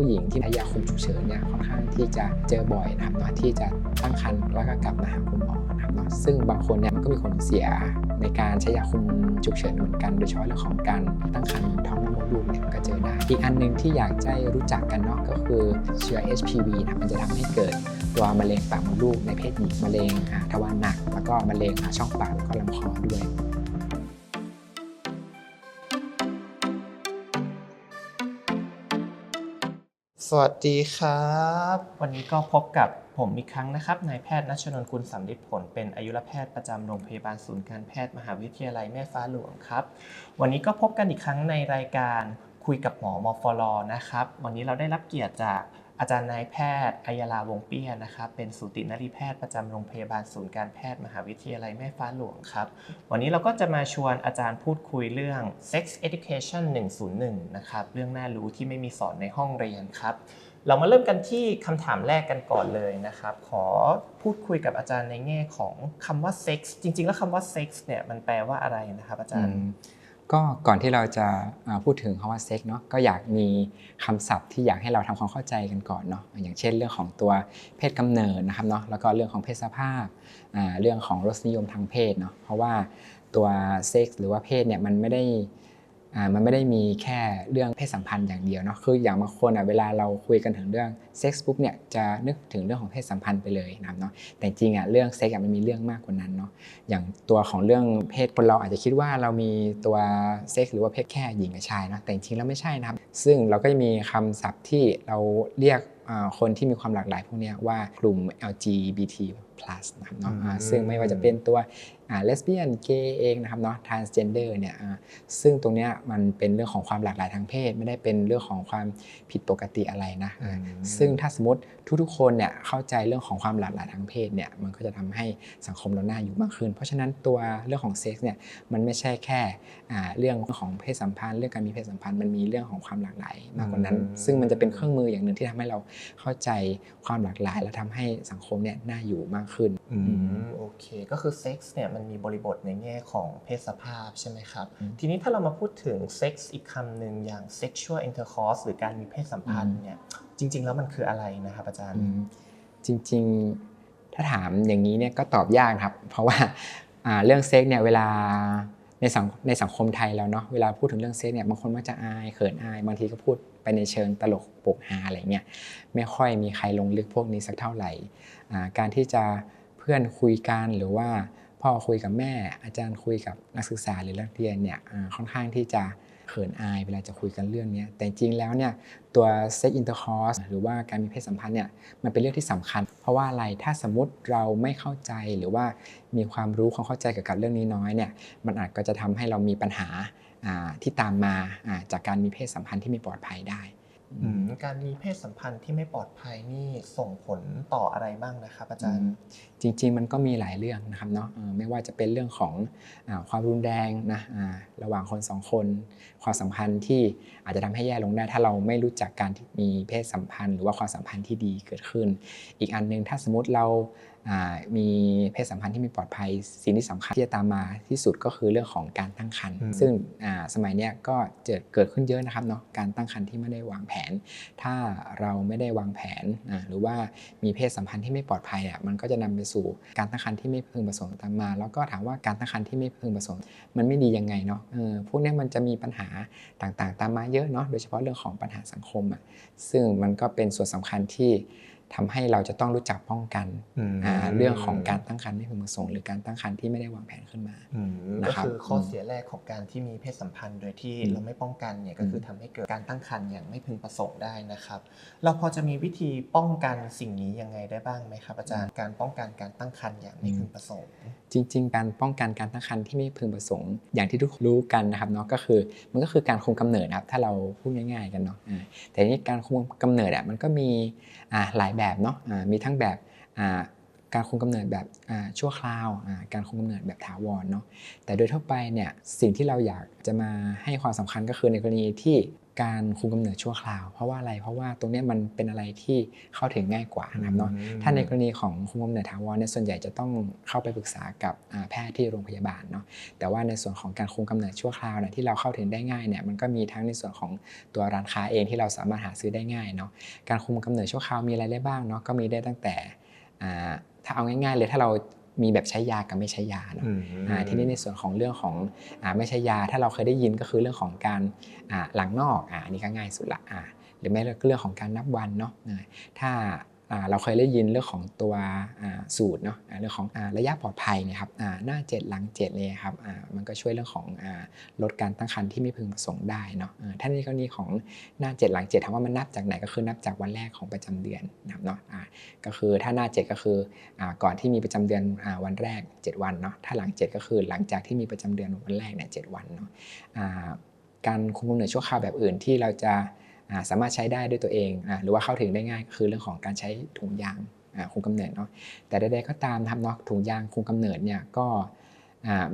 ผู้หญิงที่ใช้ยาคุมฉุกเฉินเนี่ยค่อนข้างที่จะเจอบ่อยนะครับเนาะที่จะตั้งครรภ์แล้วก็กลับมาหาคุณหมอนะครับเนาะซึ่งบางคนเนี่ยมันก็มีผลเสียในการใช้ยาคุมฉุกเฉินเหมือนกัน โดยเฉพาะเรื่องของการตั้งครรภ์ท้องน้ำมดลูกเนี่ยก็เจอได้อีกอันหนึงที่อยากให้รู้จักกันเนาะก็คือเชื้อ HPV นะมันจะทำให้เกิดตัวมะเร็งปากมดลูกในเพศหญิงมะเร็งอ่าทวารหนัก แล้วก็มะเร็งอ่าช่องปากแล้วก็ลำคอด้วย สวัสดีครับ วันนี้ก็พบกับผมอีกครั้งนะครับนายแพทย์นัชนนท์กุลสำลิดผลเป็นอายุรแพทย์ประจำโรงพยาบาลศูนย์การแพทย์มหาวิทยาลัยแม่ฟ้าหลวงครับ วันนี้ก็พบกันอีกครั้งในรายการคุยกับหมอมอฟลอนะครับ วันนี้เราได้รับเกียรติจาก อาจารย์นายแพทย์อัยลาวงเปี้ยนะครับเป็นสูตินรีแพทย์ประจำโรงพยาบาลศูนย์การแพทย์มหาวิทยาลัยแม่ฟ้าหลวงครับ วันนี้เราก็จะมาชวนอาจารย์พูดคุยเรื่อง Sex Education 101 นะครับ เรื่องน่ารู้ที่ไม่มีสอนในห้องเรียนครับ เรามาเริ่มกันที่คำถามแรกกันก่อนเลยนะครับ ขอพูดคุยกับอาจารย์ในแง่ของคำว่า sex จริง ๆ แล้วคำว่า sex เนี่ยมันแปลว่าอะไรนะครับ อาจารย์ ก็ก่อนที่เราจะพูดถึงคำว่าเซ็กเนาะก็อยากมีคำศัพท์ที่อยากให้เราทำความเข้าใจกันก่อนเนาะอย่างเช่นเรื่องของตัวเพศกำเนิดนะครับเนาะแล้วก็เรื่องของเพศสภาพเรื่องของรสนิยมทางเพศเนาะเพราะว่าตัวเซ็กหรือว่าเพศเนี่ยมันไม่ได้ อ่ามันไม่ได้มีแค่เรื่องเพศสัมพันธ์อย่างเดียวเนาะคืออย่างบางคนอะเวลาเราคุยกันถึงเรื่องเซ็กส์ปุ๊บเนี่ยจะนึกถึงเรื่องของเพศสัมพันธ์ไปเลยนะครับเนาะแต่จริงอะเรื่องเซ็กอะมันมีเรื่องมากกว่านั้นเนาะอย่างตัวของเรื่องเพศคนเราอาจจะคิดว่าเรามีตัวเซ็กหรือว่าเพศแค่หญิงกับชายนะแต่จริงๆแล้วไม่ใช่นะครับ ซึ่งเราก็จะมีคำศัพท์ที่เราเรียกอ่าคนที่มีความหลากหลายพวกเนี้ยว่ากลุ่ม LGBT+ นะครับเนาะอ่าอืมซึ่งไม่ว่าจะเป็นตัว เลสเบี้ยนเกย์เองนะครับเนาะ transgender เนี่ยอ่าซึ่งตรงเนี้ยมันเป็นเรื่องของความหลากหลายทางเพศ ไม่ได้เป็นเรื่องของความผิดปกติอะไรนะอ่าซึ่งถ้าสมมติทุกๆคนเนี่ยเข้าใจเรื่องของความหลากหลายทางเพศเนี่ยมันก็จะทำให้สังคมเราน่าอยู่มากขึ้น เพราะฉะนั้นตัวเรื่องของเซ็กส์เนี่ยมันไม่ใช่แค่อ่าเรื่องของเพศสัมพันธ์ เรื่องการมีเพศสัมพันธ์มันมีเรื่องของความหลากหลายมากกว่านั้นอืมซึ่งมันจะเป็นเครื่องมืออย่างหนึ่งที่ทำให้เราเข้าใจความหลากหลาย และทำให้สังคมเนี่ยน่าอยู่มากขึ้นอืมโอเคก็คือเซ็กส์เนี่ยมันมีบริบทในแง่ของเพศสภาพใช่ไหมครับอืมทีนี้ถ้าเรามาพูดถึงเซ็กส์อีกคำหนึ่งอย่าง sexual intercourse หรือการมีเพศสัมพันธ์เนี่ยจริง ๆ แล้วมันคืออะไรนะครับอาจารย์อืมจริงๆถ้าถามอย่างนี้เนี่ยก็ตอบยากครับ เพราะว่าอ่าเรื่องเซ็กเนี่ยเวลาในสังในสังคมไทยแล้วเนาะเวลาพูดถึงเรื่องเซ็กเนี่ยบางคนมักจะอายเขินอาย บางทีก็พูดไปในเชิงตลกโปกฮาอะไรเงี้ยไม่ค่อยมีใครลงลึกพวกนี้สักเท่าไหร่อ่าการที่จะเพื่อนคุยกันหรือว่า พ่อคุยกับแม่ อาจารย์คุยกับนักศึกษาหรือนักเรียนเนี่ยค่อนข้างที่จะเขินอายเวลาจะคุยกันเรื่องนี้แต่จริงแล้วเนี่ยตัว sex intercourse หรือว่าการมีเพศสัมพันธ์เนี่ยมันเป็นเรื่องที่สำคัญ เพราะว่าอะไรถ้าสมมติเราไม่เข้าใจหรือว่ามีความรู้ความเข้าใจเกี่ยวกับเรื่องนี้น้อยเนี่ยมันอาจก็จะทำให้เรามีปัญหาที่ตามมาจากการมีเพศสัมพันธ์ที่ไม่ปลอดภัยได้ การมีเพศสัมพันธ์ที่ไม่ปลอดภัยนี่ส่งผลต่ออะไรบ้างนะครับอาจารย์ จริง ๆ มันก็มีหลายเรื่องนะครับเนาะเอ่อไม่ว่าจะเป็นเรื่องของอาความรุนแรงนะอ่าระหว่างคนสองคน ความสัมพันธ์ที่อาจจะทำให้แย่ลงได้ ถ้าเราไม่รู้จักการที่มีเพศสัมพันธ์ หรือว่าความสัมพันธ์ที่ดีเกิดขึ้น อีกอันหนึงถ้าสมมติเราอ่า มีเพศสัมพันธ์ที่ไม่ปลอดภัยสิ่งที่สำคัญที่จะตามมาที่สุดก็คือเรื่องของการตั้งครรภ์อืมซึ่งอ่าสมัยเนี้ยก็เกิดเกิดขึ้นเยอะนะครับเนาะการตั้งครรภ์ที่ไม่ได้วางแผน ถ้าเราไม่ได้วางแผนอ่าหรือว่ามีเพศสัมพันธ์ที่ไม่ปลอดภัยอะมันก็จะนำไปสู่การตั้งครรภ์ที่ไม่พึงประสงค์ตามมา แล้วก็ถามว่าการตั้งครรภ์ที่ไม่พึงประสงค์ มันไม่ดียังไงเนาะเออพวกเนี้ยมันจะมีปัญหาต่างๆ ตามมาเยอะเนาะโดยเฉพาะเรื่องของปัญหาสังคมอะซึ่งมันก็เป็นส่วนสำคัญที่ ทำให้เราจะต้องรู้จักป้องกันอืมอ่าเรื่องของการตั้งครรภ์ไม่พึงประสงค์หรือการตั้งครรภ์ที่ไม่ได้วางแผนขึ้นมาอืมนะก็ครับคือข้อเสียแรกของการที่มีเพศสัมพันธ์โดยที่อืมเราไม่ป้องกันเนี่ยก็คืออมทำให้เกิดการตั้งครรภ์อย่างไม่พึงประสงค์ได้นะครับ เราพอจะมีวิธีป้องกันสิ่งนี้ยังไงได้บ้างไหมครับอาจารย์การป้องกันการตั้งครรภ์อย่างไม่พึงประสงค์ จริง ๆ การป้องกันการตั้งครรภ์ที่ไม่พึงประสงค์ อย่างที่ทุกคนรู้กันนะครับเนาะก็คือมันก็คือการคุมกำเนิดนะครับถ้าเราพูดง่าย ๆ กันเนาะอ่าแต่ทีนี้การคุมกำเนิดอะมันก็มีอ่าหลายแบบเนาะมีทั้งแบบการคุมกำเนิดแบบชั่วคราว การคุมกำเนิดแบบถาวรเนาะแต่โดยทั่วไปเนี่ยสิ่งที่เราอยากจะมาให้ความสำคัญก็คือในกรณีที่ การคุมกำเนิดชั่วคราว เพราะว่าอะไรเพราะว่าตรงเนี้ยมันเป็นอะไรที่เข้าถึงง่ายกว่านะครับเนาะอืมถ้าในกรณีของคุมกำเนิดถาวรเนี่ยส่วนใหญ่จะต้องเข้าไปปรึกษากับอ่าแพทย์ที่โรงพยาบาลเนาะแต่ว่าในส่วนของการคุมกำเนิดชั่วคราวเนี่ยที่เราเข้าถึงได้ง่ายเนี่ยมันก็มีทั้งในส่วนของตัวร้านค้าเองที่เราสามารถหาซื้อได้ง่ายเนาะการคุมกำเนิดชั่วคราวมีอะไรได้บ้างเนาะก็มีได้ตั้งแต่อ่าถ้าเอาง่ายๆเลยถ้าเรา มีแบบใช้ยากับไม่ใช้ยาเนาะอืมอ่าทีนี้ในส่วนของเรื่องของอาไม่ใช่ยา ถ้าเราเคยได้ยินก็คือเรื่องของการอ่าหลังนอกอ่าอันนี้ก็ง่ายสุดละอ่าหรือไม่ก็เรื่องของการนับวันเนาะอ่าถ้าอ่า เราเคยได้ยินเรื่องของตัวสูตรเนาะเรื่องของอระยะปลอดภัยเนะครับหน้าเจ็ดหลังเจ็ดเลยครับมันก็ช่วยเรื่องของอลดการตั้งครรภ์ที่ไม่พึงประสงค์ได้เนาะอ่าถ้าในกรณีของหน้าเจ็ดหลังเจ็ดถามว่ามันนับจากไหนก็คือนับจากวันแรกของประจำเดือนนะครับเนาะก็คือถ้าหน้า 7 ก็คืออก่อนที่มีประจำเดือนอวันแรก 7 วันเนาะถ้าหลัง 7 ก็คือหลังจากที่มีประจำเดือนวันแรกเนี่ยเวันเนาะการคุมกำเนิดชั่วคราวแบบอื่นที่เราจะ สามารถใช้ได้ด้วยตัวเอง หรือว่าเข้าถึงได้ง่ายก็คือเรื่องของการใช้ถุงยางคุมกำเนิดเนาะแต่ใดๆก็ตามนะครับเนาะถุงยางคุมกำเนิดเนี่ยก็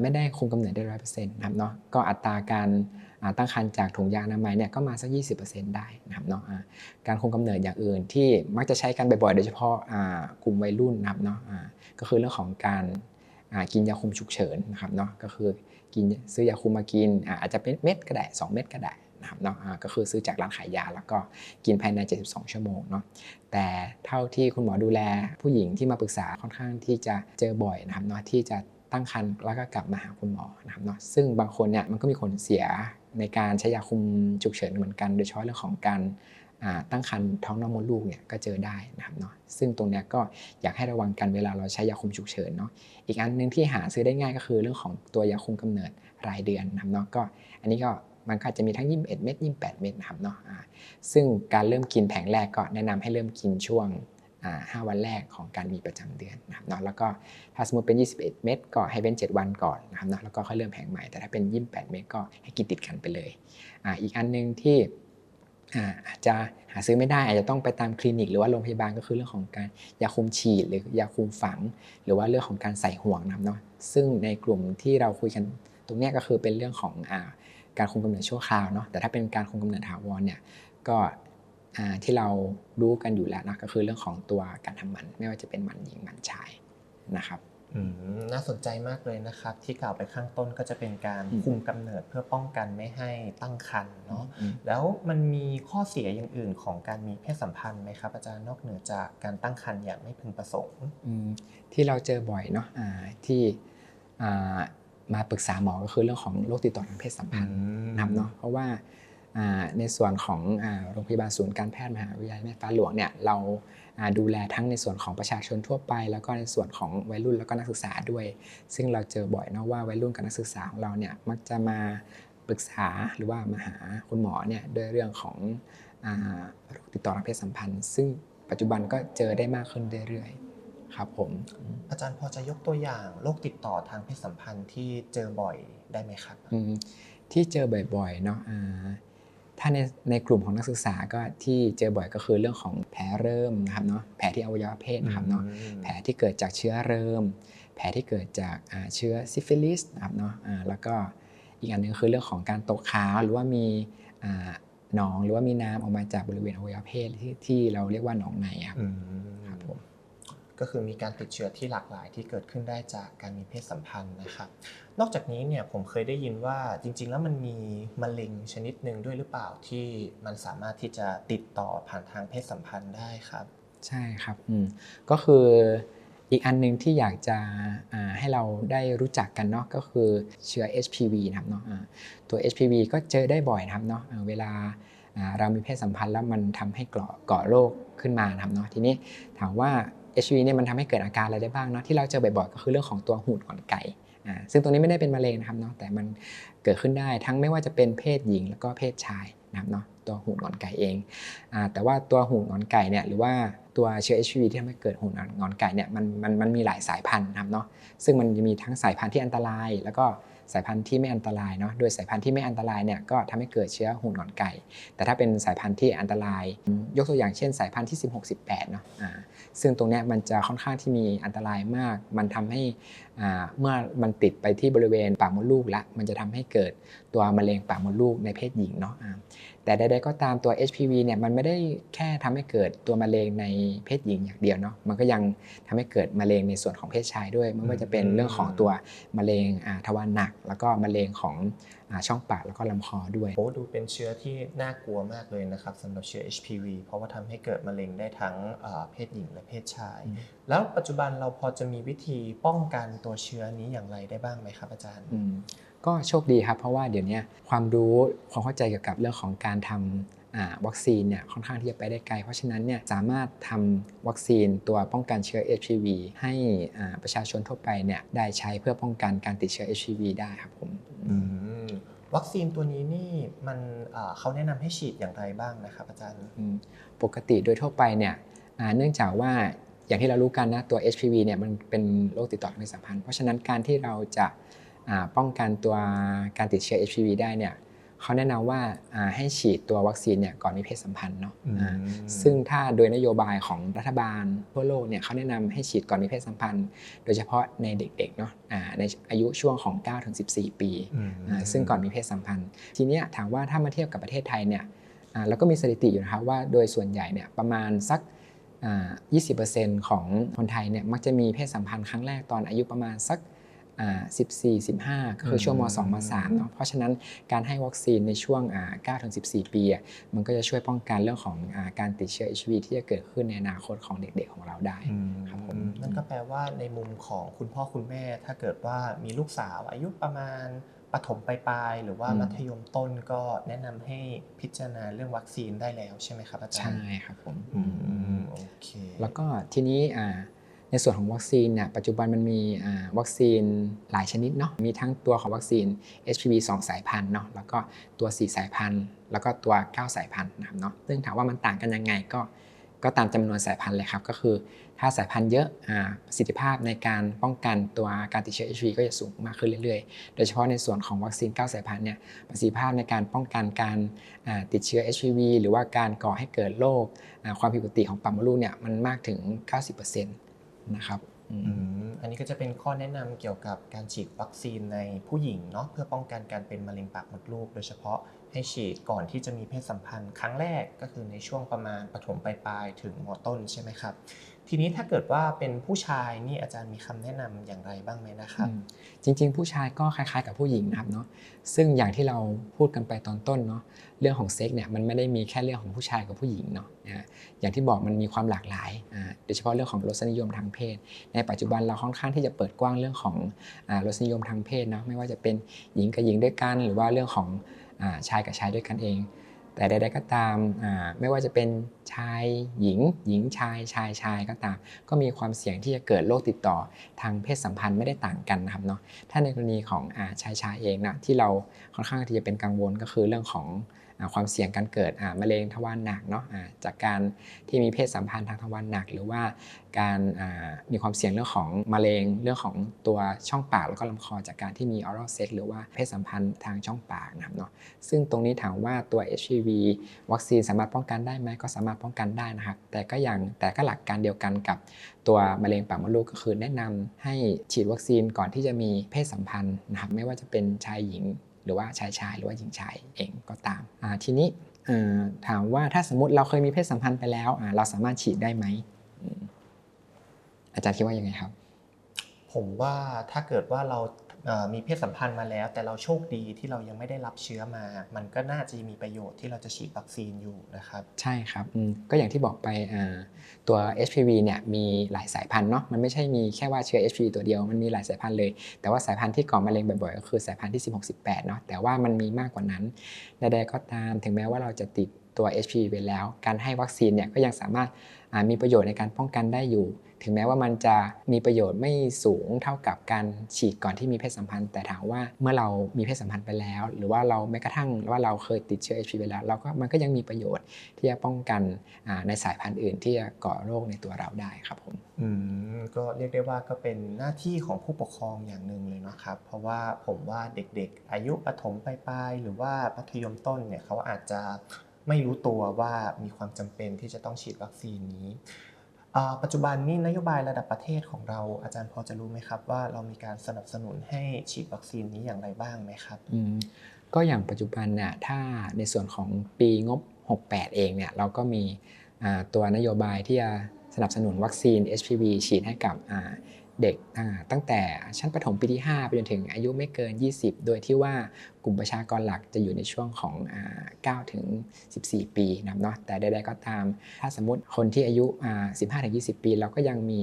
ไม่ได้คุมกำเนิดได้ร้อยเปอร์เซ็นต์นะครับเนาะก็อัตราการตั้งครรภ์จากถุงยางอนามัยเนี่ยก็มาสัก 20%ได้นะครับเนาะอ่าการคุมกำเนิดอย่างอื่นที่มักจะใช้กันบ่อยๆ โดยเฉพาะกลุ่มวัยรุ่นนะครับเนาะก็คือเรื่องของการกินยาคุมฉุกเฉินนะครับเนาะก็คือกินซื้อยาคุมมากินอาอาจจะเป็นเม็ดก็ได้2เม็ดก็ได้ นะครับเนาะก็คือซื้อจากร้านขายยา แล้วก็กินภายใน 72 ชั่วโมงเนาะแต่เท่าที่คุณหมอดูแลผู้หญิงที่มาปรึกษาค่อนข้างที่จะเจอบ่อยนะครับเนาะที่จะตั้งครรภ์แล้วก็กลับมาหาคุณหมอนะครับเนาะซึ่งบางคนเนี่ยมันก็มีผลเสียในการใช้ยาคุมฉุกเฉินเหมือนกัน โดยเฉพาะเรื่องของการตั้งครรภ์ท้องนอกมดลูกเนี่ยก็เจอได้นะครับเนาะซึ่งตรงเนี้ยก็อยากให้ระวังกันเวลาเราใช้ยาคุมฉุกเฉินเนาะอีกอันหนึงที่หาซื้อได้ง่ายก็คือเรื่องของตัวยาคุมกำเนิดรายเดือนนะครับเนาะก็อันนี้ก็ มันก็จจะมีทั้ง 21 เม็ด 28 เม็ดนะครับเนาะซึ่งการเริ่มกินแผงแรกก็แนะนำให้เริ่มกินช่วงอ่า5วันแรกของการมีประจำเดือนนะครับเนาะแล้วก็ถ้าสมมติเป็น 21 เม็ดก็ให้เว้น 7 วันก่อนนะครับเนาะแล้วก็ค่อยเริ่มแผงใหม่แต่ถ้าเป็น 28 เม็ดก็ให้กินติดกันไปเลยออีกอันหนึงที่อาจจะหาซื้อไม่ได้อาจจะต้องไปตามคลินิก หรือว่าโรงพยาบาลก็คือเรื่องของการยาคุมฉีดหรือยาคุมฝัง หรือว่าเรื่องของการใส่ห่วงนะครับเนาะซึ่งในกลุ่มที่เราคุยกันตรงนี้ก็คือเป็นเรื่องของอา การคุมกำเนิดชั่วคราวเนาะแต่ถ้าเป็นการคุมกำเนิดถาวรเนี่ยก็อ่าที่เรารู้กันอยู่แล้วนะก็คือเรื่องของตัวการทำหมัน ไม่ว่าจะเป็นหมันหญิงหมันชายนะครับอืมน่าสนใจมากเลยนะครับ ที่กล่าวไปข้างต้นก็จะเป็นการอืมคุมกำเนิดเพื่อป้องกันไม่ให้ตั้งครรภ์เนาะอืมแล้วมันมีข้อเสียอย่างอื่นของการมีเพศสัมพันธ์ไหมครับอาจารย์นอกเหนือจากการตั้งครรภ์อย่างไม่พึงประสงค์อืมที่เราเจอบ่อยเนาะอ่าที่อ่า มาปรึกษาหมอก็คือเรื่องของโรคติดต่อทางเพศสัมพันธ์นะครับเนาะเพราะว่าอ่าในส่วนของอ่าโรงพยาบาลศูนย์การแพทย์มหาวิทยาลัยแม่ฟ้าหลวงเนี่ยเราอ่าดูแลทั้งในส่วนของประชาชนทั่วไป แล้วก็ในส่วนของวัยรุ่นแล้วก็นักศึกษาด้วย ซึ่งเราเจอบ่อยเนาะว่าวัยรุ่นกับนักศึกษาของเราเนี่ยมักจะมาปรึกษาหรือว่ามาหาคุณหมอเนี่ยด้วยเรื่องของอ่าโรคติดต่อทางเพศสัมพันธ์ ซึ่งปัจจุบันก็เจอได้มากขึ้นเรื่อยๆ ครับผมอาจารย์พอจะยกตัวอย่างโรคติดต่อทางเพศสัมพันธ์ที่เจอบ่อยได้ไหมครับอืมที่เจอบ่อยๆเนาะอ่าถ้าในในกลุ่มของนักศึกษาก็ที่เจอบ่อยก็คือเรื่องของแผลเริ่มนะครับเนาะแผลที่อวัยวะเพศนะครับเนาะแผลที่เกิดจากเชื้อเริ่ม แผลที่เกิดจากอ่าเชื้อซิฟิลิสนะครับเนาะอ่าแล้วก็อีกอันหนึงคือเรื่องของการตกขาวหรือว่ามีอ่าหนองหรือว่ามีน้ำออกมาจากบริเวณอวัยวะเพศที่ที่เราเรียกว่าหนองในครับอืมครับผม ก็คือมีการติดเชื้อที่หลากหลายที่เกิดขึ้นได้จากการมีเพศสัมพันธ์นะครับ นอกจากนี้เนี่ยผมเคยได้ยินว่าจริง ๆ แล้วมันมีมะเร็งชนิดหนึ่งด้วยหรือเปล่าที่มันสามารถที่จะติดต่อผ่านทางเพศสัมพันธ์ได้ครับ ใช่ครับอืมก็คืออีกอันหนึงที่อยากจะให้เราได้รู้จักกันเนาะก็คือเชื้อ HPV นะครับเนาะตัว HPV ก็เจอได้บ่อยนะครับเนาะเวลาเรามีเพศสัมพันธ์แล้วมันทำให้เกาะเกาะโรคขึ้นมานะครับเนาะทีนี้ถามว่า HPV เนี่ยมันทำให้เกิดอาการอะไรได้บ้างเนาะที่เราเจอบ่อยๆก็คือเรื่องของตัวหูดก่อนไก่อ่าซึ่งตรงนี้ไม่ได้เป็นมะเร็งนะครับเนาะแต่มันเกิดขึ้นได้ทั้งไม่ว่าจะเป็นเพศหญิงแล้วก็เพศชายนะครับเนาะตัวหูดก่อนไก่เองอ่าแต่ว่าตัวหูหงอนไก่เนี่ยหรือว่าตัวเชื้อ HPV ที่ทำให้เกิดหูหงอนไก่เนี่ยมันมันมันมีหลายสายพันธุ์นะครับเนาะซึ่งมันจะมีทั้งสายพันธุ์ที่อันตรายแล้วก็ สายพันธุ์ที่ไม่อันตรายเนาะโดยสายพันธุ์ที่ไม่อันตรายเนี่ยก็ทำให้เกิดเชื้อหูหงอนไก่ แต่ถ้าเป็นสายพันธุ์ที่อันตราย ยกตัวอย่างเช่น สายพันธุ์ที่ 16 18เนาะซึ่งตรงนี้มันจะค่อนข้างที่มีอันตรายมาก มันทำให้เมื่อมันติดไปที่บริเวณปากมดลูกละมันจะทำให้เกิดตัวมะเร็งปากมดลูกในเพศหญิงเนาะแต่ใดๆก็ตามตัว HPV เนี่ยมันไม่ได้แค่ทำให้เกิดตัวมะเร็งในเพศหญิงอย่างเดียวเนาะมันก็ยังทำให้เกิดมะเร็งในส่วนของเพศชายด้วยไม่ว่าจะเป็นเรื่องของตัวมะเร็งอ่าทวารหนัก แล้วก็มะเร็งของอ่าช่องปากแล้วก็ลำคอด้วยโอ้ดูเป็นเชื้อที่น่ากลัวมากเลยนะครับสำหรับเชื้อ HPV เพราะว่าทำให้เกิดมะเร็งได้ทั้งเอ่อเพศหญิงและเพศชายอืมแล้วปัจจุบันเราพอจะมีวิธีป้องกันตัวเชื้อนี้อย่างไรได้บ้างไหมครับอาจารย์อืม ก็โชคดีครับ เพราะว่าเดี๋ยวนี้ความรู้ความเข้าใจเกี่ยวกับเรื่องของการทำอ่าวัคซีนเนี่ยค่อนข้างที่จะไปได้ไกล เพราะฉะนั้นเนี่ยสามารถทำวัคซีนตัวป้องกันเชื้อ HPV ให้อ่าประชาชนทั่วไปเนี่ยได้ใช้เพื่อป้องกันการติดเชื้อ HPV ได้ครับผมอืมวัคซีนตัวนี้นี่มันเอ่อเขาแนะนำให้ฉีดอย่างไรบ้างนะครับอาจารย์อืมปกติโดยทั่วไปเนี่ยอ่าเนื่องจากว่าอย่างที่เรารู้กันนะตัว HPV เนี่ยมันเป็นโรคติดต่อทางเพศสัมพันธ์ เพราะฉะนั้นการที่เราจะอ่า ป้องกันตัวการติดเชื้อ HPV ได้เนี่ยเขาแนะนำว่าอ่าให้ฉีดตัววัคซีนเนี่ยก่อนมีเพศสัมพันธ์เนาะอืมอ่าซึ่งถ้าโดยนโยบายของรัฐบาลทั่วโลกเนี่ยเขาแนะนำให้ฉีดก่อนมีเพศสัมพันธ์ โดยเฉพาะในเด็กๆเนาะอ่าในอายุช่วงของ9-14 ปีอ่าซึ่งก่อนมีเพศสัมพันธ์ ทีเนี้ยถามว่าถ้ามาเทียบกับประเทศไทยเนี่ยอ่าเราก็มีสถิติอยู่นะครับว่าโดยส่วนใหญ่เนี่ยประมาณสักอ่า20%ของคนไทยเนี่ยมักจะมีเพศสัมพันธ์ครั้งแรกตอนอายุประมาณสักอ่า 14 15 ก็คือช่วงม 2 ม 3เนาะเพราะฉะนั้นการให้วัคซีนในช่วงอ่า9ถึง14 ปีอะมันก็จะช่วยป้องกันเรื่องของอ่าการติดเชื้อ HIV ที่จะเกิดขึ้นในอนาคตของเด็กๆของเราได้อืมครับผมนั่นก็แปลว่าในมุมของคุณพ่อคุณแม่ ถ้าเกิดว่ามีลูกสาวอายุประมาณปฐมปลายๆหรือว่าอืมมัธยมต้นก็แนะนำให้พิจารณาเรื่องวัคซีนได้แล้วใช่ไหมครับอาจารใช่ย์ครับผมอืมโอเคแล้วก็ทีนี้อ่า ในส่วนของวัคซีนเนี่ยปัจจุบันมันมีวัคซีนหลายชนิดเนาะมีทั้งตัวของวัคซีน HPV 2 สายพันธุ์เนาะแล้วก็ตัว 4 สายพันธุ์ แล้วก็ตัว 9 สายพันธุ์นะครับเนาะซึ่งถามว่ามันต่างกันยังไงก็ก็ตามจำนวนสายพันธุ์เลยครับ ก็คือถ้าสายพันธุ์เยอะประสิทธิภาพในการป้องกันตัวการติดเชื้อ HIV ก็จะสูงมากขึ้นเรื่อยๆ โดยเฉพาะในส่วนของวัคซีน 9 สายพันธุ์เนี่ยประสิทธิภาพในการป้องกันการติดเชื้อ HIV หรือว่าการก่อให้เกิดโรคความผิดปกติของปากมดลูกเนี่ยมันมากถึง 90% นะครับอันนี้ก็จะเป็นข้อแนะนำเกี่ยวกับการฉีดวัคซีนในผู้หญิงเนาะเพื่อป้องกันการเป็นมะเร็งปากมดลูก โดยเฉพาะให้ฉีดก่อนที่จะมีเพศสัมพันธ์ครั้งแรกก็คือในช่วงประมาณปฐมปลายๆถึงมต้นใช่ไหมครับ ทีนี้ถ้าเกิดว่าเป็นผู้ชายนี่อาจารย์มีคำแนะนำอย่างไรบ้างไหมนะครับ จริง ๆ ผู้ชายก็คล้ายๆ กับผู้หญิงนะครับเนาะซึ่งอย่างที่เราพูดกันไปตอนต้นเนาะเรื่องของเซ็กเนี่ยมันไม่ได้มีแค่เรื่องของผู้ชายกับผู้หญิงเนาะอย่างที่บอกมันมีความหลากหลายโดยเฉพาะเรื่องของรสนิยมทางเพศ ในปัจจุบันเราค่อนข้างที่จะเปิดกว้างเรื่องของรสนิยมทางเพศเนาะไม่ว่าจะเป็นหญิงกับหญิงด้วยกัน หรือว่าเรื่องของชายกับชายด้วยกันเอง แต่ใดๆก็ตามาไม่ว่าจะเป็นชายหญิง หญิงชายชายชายก็ตาม ก็มีความเสี่ยงที่จะเกิดโรคติดต่อทางเพศสัมพันธ์ไม่ได้ต่างกันนะครับเนาะถ้าในกรณีของอาชายชายเองนะที่เราค่อนข้างที่จะเป็นกังวลก็คือเรื่องของ ความเสี่ยงการเกิดมะเร็งทวารหนักเนาะจากการที่มีเพศสัมพันธ์ทางทวารหนัก หรือว่าการมีความเสี่ยงเรื่องของมะเร็งเรื่องของตัวช่องปากแล้วก็ลำคอจากการที่มี oral sex หรือว่าเพศสัมพันธ์ทางช่องปากนะครับเนาะซึ่งตรงนี้ถามว่าตัว HPV วัคซีนสามารถป้องกันได้ไหมก็สามารถป้องกันได้นะครับแต่ก็อย่างแต่ก็หลักการเดียวกันกับตัวมะเร็งปากมดลูกก็คือแนะนำให้ฉีดวัคซีนก่อนที่จะมีเพศสัมพันธ์นะครับไม่ว่าจะเป็นชายหญิง หรือว่าชายชายหรือว่าหญิงชายเองก็ตามทีนี้ถามว่าถ้าสมมติเราเคยมีเพศสัมพันธ์ไปแล้วเราสามารถฉีดได้ไหมอาจารย์คิดว่ายังไงครับ ผมว่าถ้าเกิดว่าเรา มีเพศสัมพันธ์มาแล้ว แต่เราโชคดีที่เรายังไม่ได้รับเชื้อมา มันก็น่าจะมีประโยชน์ที่เราจะฉีดวัคซีนอยู่นะครับ ใช่ครับก็อย่างที่บอกไปตัว HPV เนี่ยมีหลายสายพันธุ์เนาะมันไม่ใช่มีแค่ว่าเชื้อ HPV ตัวเดียวมันมีหลายสายพันธุ์เลย แต่ว่าสายพันธุ์ที่ก่อมะเร็งบ่อยๆก็คือสายพันธุ์ที่ 16 18เนาะแต่ว่ามันมีมากกว่านั้นใดๆก็ตามถึงแม้ว่าเราจะติดตัว HPV ไปแล้ว การให้วัคซีนเนี่ยก็ยังสามารถมีประโยชน์ในการป้องกันได้อยู่ ถึงแม้ว่ามันจะมีประโยชน์ไม่สูงเท่ากับการฉีดก่อนที่มีเพศสัมพันธ์ แต่ถามว่าเมื่อเรามีเพศสัมพันธ์ไปแล้ว หรือว่าเราแม้กระทั่งว่าเราเคยติดเชื้อ HIV ไปแล้วเราก็มันก็ยังมีประโยชน์ที่จะป้องกันในสายพันธุ์อื่น ที่จะก่อโรคในตัวเราได้ครับผมอืมก็เรียกได้ว่าก็เป็นหน้าที่ของผู้ปกครองอย่างหนึ่งเลยนะครับ เพราะว่าผมว่าเด็กๆ อายุประถมปลายๆหรือว่ามัธยมต้นเนี่ยเขาอาจจะไม่รู้ตัวว่ามีความจำเป็นที่จะต้องฉีดวัคซีนนี้ ปัจจุบันนี้นโยบายระดับประเทศของเราอาจารย์พอจะรู้ไหมครับ ว่าเรามีการสนับสนุนให้ฉีดวัคซีนนี้อย่างไรบ้างไหมครับก็อย่างปัจจุบันเนี่ยถ้าในส่วนของปีงบ 68 เองเนี่ยเราก็มีตัวนโยบายที่จะสนับสนุนวัคซีน HPV ฉีดให้กับ เด็กตั้งแต่ชั้นประถมปีที่ 5 ไปจนถึงอายุไม่เกิน 20 โดยที่ว่ากลุ่มประชากรหลักจะอยู่ในช่วงของอ่า9ถึง 14 ปีนะเนาะแต่ใดๆก็ตาม ถ้าสมมติคนที่อายุ 15ถึง20 ปี เราก็ยังมี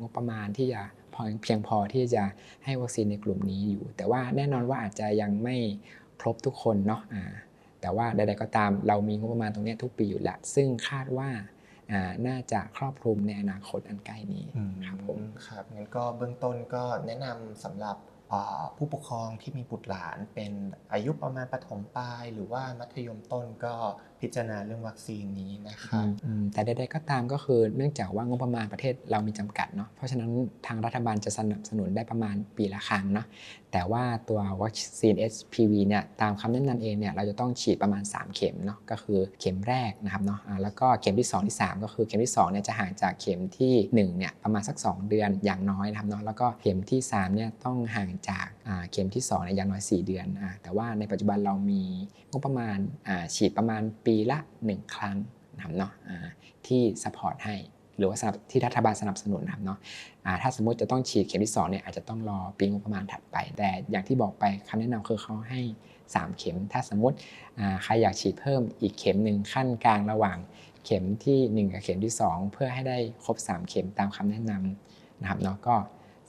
งบประมาณที่จะพอเพียงพอที่จะให้วัคซีนในกลุ่มนี้อยู่ แต่ว่าแน่นอนว่าอาจจะยังไม่ครบทุกคนเนาะแต่ว่าใดๆก็ตามเรามีงบประมาณตรงนี้ทุกปีอยู่แล้วซึ่งคาดว่า น่าจะครอบคลุมในอนาคตอันใกล้นี้ครับผมครับงั้นก็เบื้องต้นก็แนะนำสำหรับผู้ปกครองที่มีบุตรหลานเป็นอายุประมาณประถมปลาย หรือว่ามัธยมต้นก็พิจารณาเรื่องวัคซีนนี้นะครับแต่ใดๆก็ตามก็คือเนื่องจากว่างบประมาณประเทศเรามีจำกัดเนาะเพราะฉะนั้นทางรัฐบาลจะสนับสนุนได้ประมาณปีละครั้งเนาะแต่ว่าตัววัคซีน HPV เนี่ยตามคำแนะนำเองเนี่ยเราจะต้องฉีดประมาณ 3 เข็มเนาะก็คือเข็มแรกนะครับเนาะแล้วก็เข็มที่ 2 ที่ 3 ก็คือเข็มที่2เนี่ยจะห่างจากเข็มทีหนึ่1เนี่ยประมาณสัก 2 เดือนอย่างน้อยนะครับเนาะแล้วก็เข็มที่3เนี่ยต้องห่างจากเข็มที่2เนี่ยอย่างน้อย 4 เดือนอ่าแต่ว่าในปัจจุบันเรามีงบประมาณฉีดประมาณปีละ 1 ครั้งนะครับเนาะที่สปอร์ตให้ หรือว่าที่รัฐบาลสนับสนุนนะครับเนาะถ้าสมมติจะต้องฉีดเข็มที่2เนี่ยอาจจะต้องรอปีงบประมาณถัดไป แต่อย่างที่บอกไปคำแนะนำคือเขาให้ 3 เข็ม ถ้าสมมติใครอยากฉีดเพิ่มอีกเข็มหนึ่งขั้นกลางระหว่างเข็มทีหนึ่1 กับเข็มที่ 2 เพื่อให้ได้ครบ 3 เข็มตามคำแนะนำนะครับเนาะก็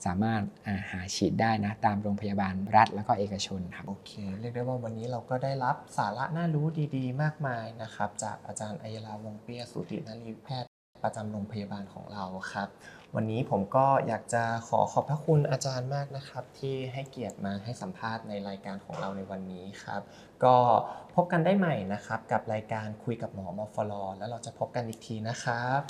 สามารถาหาฉีดได้นะตามโรงพยาบาลรัฐแล้วก็เอกชนครับโอเคเรียกได้ว่าวันนี้เราก็ได้รับสาระน่ารู้ดีๆ มากมายนะครับ จากอาจารย์อัยราวงเปียสูตินรีแพทย์ประจำโรงพยาบาลของเราครับ วันนี้ผมก็อยากจะขอขอบพระคุณอาจารย์มากนะครับ ที่ให้เกียรติมาให้สัมภาษณ์ในรายการของเราในวันนี้ครับ ก็พบกันได้ใหม่นะครับ กับรายการคุยกับหมอมอฟลอแล้วเราจะพบกันอีกทีนะครับ